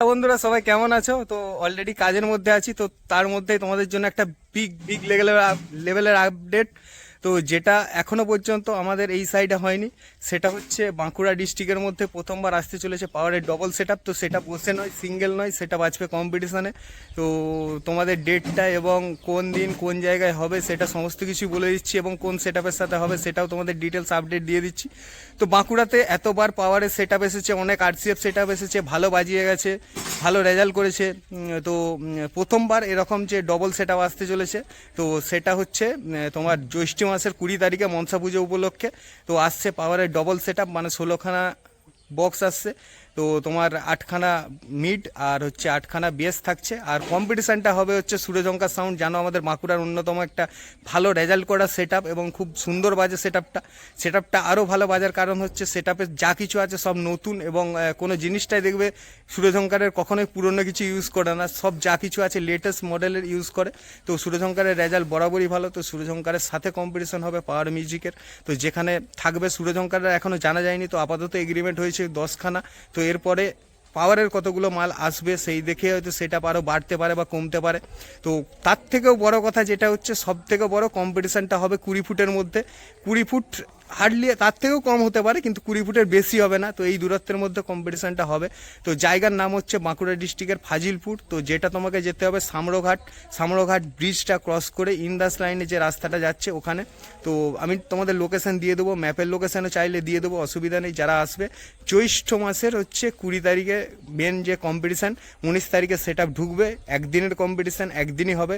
বন্ধুরা, সবাই কেমন আছো? তো অলরেডি কাজের মধ্যে আছি, তো তার মধ্যে তোমাদের জন্য একটা বিগ বিগ লেভেলের লেভেলের আপডেট তো যেটা এখনও পর্যন্ত আমাদের এই সাইডে হয়নি, সেটা হচ্ছে বাঁকুড়া ডিস্ট্রিক্টের মধ্যে প্রথমবার আসতে চলেছে পাওয়ারের ডবল সেট তো সেটা বসে নয় সিঙ্গেল নয়, সেটা বাঁচবে কম্পিটিশানে তো তোমাদের ডেটটা এবং কোন দিন কোন জায়গায় হবে সেটা সমস্ত কিছু বলে দিচ্ছি এবং কোন সেট সাথে হবে সেটাও তোমাদের ডিটেলস আপডেট দিয়ে দিচ্ছি। তো বাঁকুড়াতে এতবার পাওয়ারের সেট এসেছে, অনেক আরসিএফ সেট এসেছে, ভালো বাজিয়ে গেছে, ভালো রেজাল্ট করেছে। তো প্রথমবার এরকম যে ডবল সেট আসতে চলেছে, তো সেটা হচ্ছে তোমার জ্যৈষ্ঠ মাসের কুড়ি তারিখে মনসা পুজো উপলক্ষে। তো আসছে পাওয়ারের ডবল সেট মানে ষোলোখানা বক্স আসছে। তো তোমার আটখানা মিড আর হচ্ছে আটখানা বেস থাকছে। আর কম্পিটিশানটা হবে হচ্ছে সুরজঙ্কা সাউন্ড জানো আমাদের বাঁকুড়ার অন্যতম একটা ভালো রেজাল্ট করা সেট এবং খুব সুন্দর বাজে সেট আপটা সেট আপটা আরও ভালো বাজার কারণ হচ্ছে সেট যা কিছু আছে সব নতুন এবং কোনো জিনিসটাই দেখবে সুরজঙ্কারের কখনোই পুরনো কিছু ইউজ করে না। সব যা কিছু আছে লেটেস্ট মডেলের ইউজ করে। তো সুরজঙ্কারের রেজাল্ট বরাবরই ভালো। তো সুরজঙ্কারের সাথে কম্পিটিশন হবে পাওয়ার মিউজিকের তো যেখানে থাকবে সুরজঙ্কারের এখনও জানা যায়নি। তো আপাতত এগ্রিমেন্ট হয়েছে দশখানা। তো এরপরে পাওয়ারের কতগুলো মাল আসবে সেই দেখে হয়তো সেটা আরও বাড়তে পারে বা কমতে পারে। তো তার থেকেও বড় কথা যেটা হচ্ছে সব থেকে বড় কম্পিটিশানটা হবে কুড়ি ফুটের মধ্যে। কুড়ি ফুট হার্ডলি তার থেকেও কম হতে পারে, কিন্তু কুড়ি ফুটের বেশি হবে না। তো এই দূরত্বের মধ্যে কম্পিটিশানটা হবে। তো জায়গার নাম হচ্ছে বাঁকুড়া ডিস্ট্রিক্টের ফাজিলপুর। তো যেটা তোমাকে যেতে হবে সামরঘাট সামরঘাট ব্রিজটা ক্রস করে ইন্দাস লাইনে যে রাস্তাটা যাচ্ছে ওখানে। তো আমি তোমাদের লোকেশান দিয়ে দেবো ম্যাপের লোকেশানও চাইলে দিয়ে দেবো, অসুবিধা নেই, যারা আসবে। জ্যৈষ্ঠ মাসের হচ্ছে কুড়ি তারিখে মেন যে কম্পিটিশান উনিশ তারিখে সেট ঢুকবে। একদিনের কম্পিটিশান একদিনই হবে,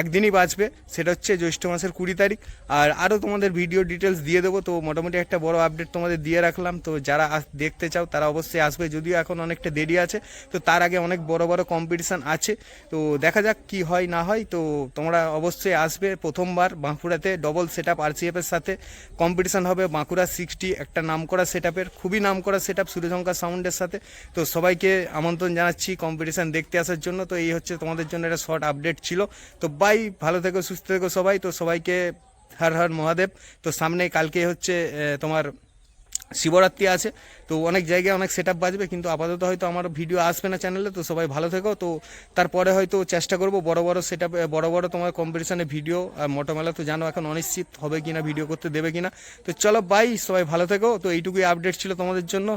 একদিনই বাঁচবে। সেটা হচ্ছে জ্যৈষ্ঠ মাসের কুড়ি তারিখ। আর আরও তোমাদের ভিডিও ডিটেলস দিয়ে দেবো। তো মোটামুটি একটা বড় আপডেট তোমাদের দিয়ে রাখলাম। তো যারা দেখতে চাও, তারা অবশ্যই আসবে। যদিও এখন অনেকটা দেরি আছে, তো তার আগে অনেক বড় বড় কম্পিটিশান আছে। তো দেখা যাক কি হয়, না হয়। তো তোমরা অবশ্যই আসবে প্রথমবার বাঁকুড়াতে। ডবল সেট আপ আরসিএফের সাথে কম্পিটিশান হবে বাঁকুড়া সিক্সটি একটা নাম করা সেট আপের খুবই নাম করা সেট আপ সূর্যশঙ্কর সাউন্ডের সাথে। তো সবাইকে আমন্ত্রণ জানাচ্ছি কম্পিটিশান দেখতে আসার জন্য। তো এই হচ্ছে তোমাদের জন্য একটা শর্ট আপডেট ছিল। তো বাই ভালো থেকো, সুস্থ থেকো সবাই। তো সবাইকে হর হর মহাদেব। তো সামনে কালকে হচ্ছে তোমার শিবরাত্রি আছে। তো অনেক জায়গায় অনেক সেট বাজবে, কিন্তু আপাতত হয়তো আমার ভিডিও আসবে না চ্যানেলে তো সবাই ভালো থেকো। তো তারপরে হয়তো চেষ্টা করব বড় বড় সেট আপ বড় বড় তোমার কম্পিটিশনে ভিডিও আর মোটোমেলা তো জানো এখন অনিশ্চিত হবে কিনা ভিডিও করতে দেবে কিনা। তো চলো বাই সবাই ভালো থেকো। তো এইটুকুই আপডেট ছিল তোমাদের জন্য।